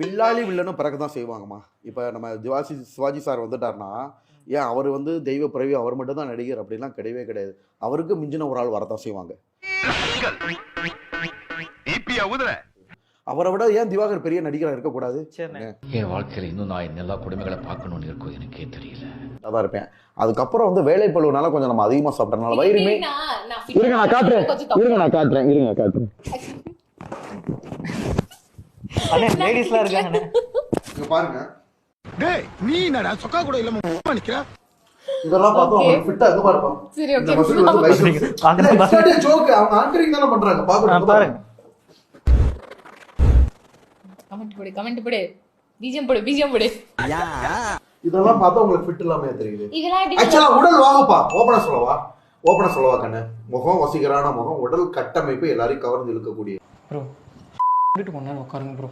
வில்லாளி வில்லனும் பிறக்க தான் செய்வாங்கம்மா. இப்போ நம்ம திவாசி சிவாஜி சார் வந்துட்டார்னா ஏன் அவர் வந்து தெய்வ பிறவி அவர் மட்டும் தான் நடிகர் அப்படிலாம் கிடையவே கிடையாது. அவருக்கு மிஞ்சின ஒரு ஆள் வரதான் செய்வாங்க. அவரை விட ஏன் திவாகர் பெரிய நடிகராக இருக்கக்கூடாது? என் வாழ்க்கையில இன்னும் நான் எல்லா கொடுமைகளை பார்க்கணும்னு இருக்கும் எனக்கே தெரியல. அதான் இருப்பேன். அதுக்கப்புறம் வந்து வேலை பழுவுனால கொஞ்சம் நம்ம அதிகமாக சாப்பிட்றதுனால வயிறுமே இருங்க நான் காட்டுறேன். இருங்க நான் காட்டுறேன். இருங்க காட்டுறேன். அண்ணே லேடிஸ்லாம் இருக்காங்கண்ணே. இங்க பாருங்க. டேய் நீ என்னடா சொக்கா கூட இல்லாம நிக்கிற? இதெல்லாம் பார்த்தா Okay. அவங்க ஃபிட்டா இருக்கு பாருப்பா சரி இந்த ஓகே மசில் வந்து biceps. பாக்குறேன், இல்ல, பாக்குறேன். extra joke. அவங்க ஆங்கரிங் தானே பண்றாங்க. ஆ, பாக்குறேன் பாருங்க. கமெண்ட் போடு கமெண்ட் போடு. பீஜம் போடு பீஜம் போடு. இதெல்லாம் பார்த்தா உங்களுக்கு ஃபிட் இல்லாம தெரியுது. ஆக்சுவலா உடல் வாங்கப்பா. ஓபனா சொல்லவா? ஓபனா சொல்லவா கண்ணு? முகம் வசீகரான முகம் உடல் கட்டமைப்பு எல்லாரையும் கவர்ந்து இழுக்கக்கூடிய ப்ரோ கூட்டிட்டு போனா உட்காருங்க ப்ரோ